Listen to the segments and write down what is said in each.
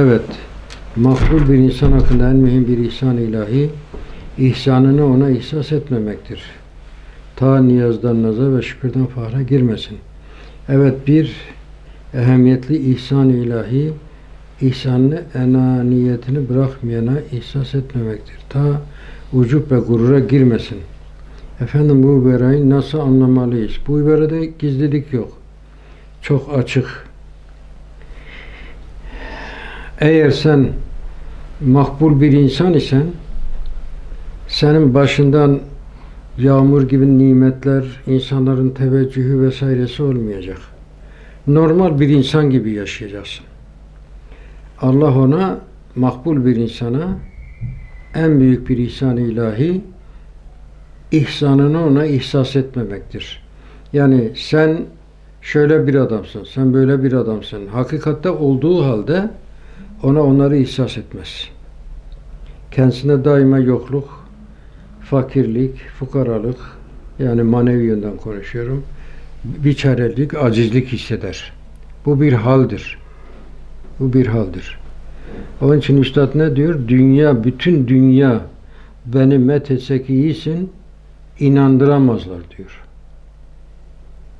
Evet, makbul bir insan hakkında en mühim bir ihsan ilahi, ihsanını ona ihsas etmemektir. Ta niyazdan naza ve şükürden fahra girmesin. Evet, bir ehemmiyetli ihsan ilahi, ihsanını enaniyetini bırakmayana ihsas etmemektir. Ta ucup ve gurura girmesin. Efendim bu uberayı nasıl anlamalıyız? Bu uberada gizlilik yok. Çok açık. Eğer sen makbul bir insan isen senin başından yağmur gibi nimetler, insanların teveccühü vesairesi olmayacak. Normal bir insan gibi yaşayacaksın. Allah ona makbul bir insana en büyük bir ihsan ilahi ihsanını ona ihsas etmemektir. Yani sen şöyle bir adamsın, sen böyle bir adamsın. Hakikatte olduğu halde ona onları ihsas etmez. Kendisine daima yokluk, fakirlik, fukaralık, yani manevi yönden konuşuyorum, biçarelik, acizlik hisseder. Bu bir haldir. Bu bir haldir. Onun için Üstad ne diyor? Dünya, bütün dünya beni met etsek iyisin, inandıramazlar diyor.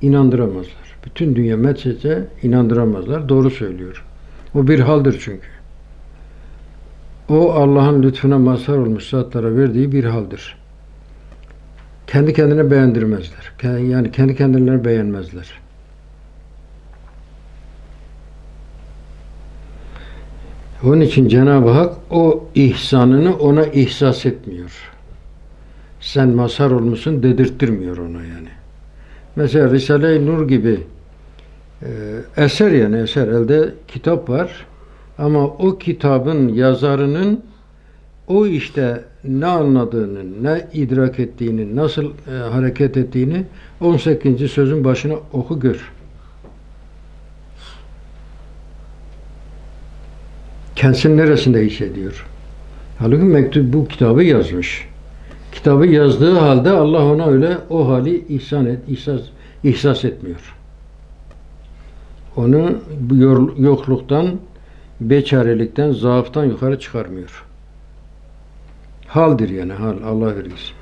İnandıramazlar. Bütün dünya met etse inandıramazlar. Doğru söylüyor. O bir haldir çünkü. O Allah'ın lütfuna mazhar olmuş zatlara verdiği bir haldir. Kendi kendine beğendirmezler. Yani kendi kendilerine beğenmezler. Onun için Cenab-ı Hak o ihsanını ona ihsas etmiyor. Sen mazhar olmuşsun dedirttirmiyor ona yani. Mesela Risale-i Nur gibi e, eser yani eser elde kitap var. Ama o kitabın yazarının o işte ne anladığını, ne idrak ettiğini, nasıl e, hareket ettiğini 18. sözün başına oku gör. Kendisinin neresinde hissediyor? Halbuki mektup bu kitabı yazmış. Kitabı yazdığı halde Allah ona öyle o hali ihsan et, ihsas, ihsas etmiyor. Onu yokluktan, beçarelikten, zaaftan yukarı çıkarmıyor. Haldir yani hal. Allah vergisi.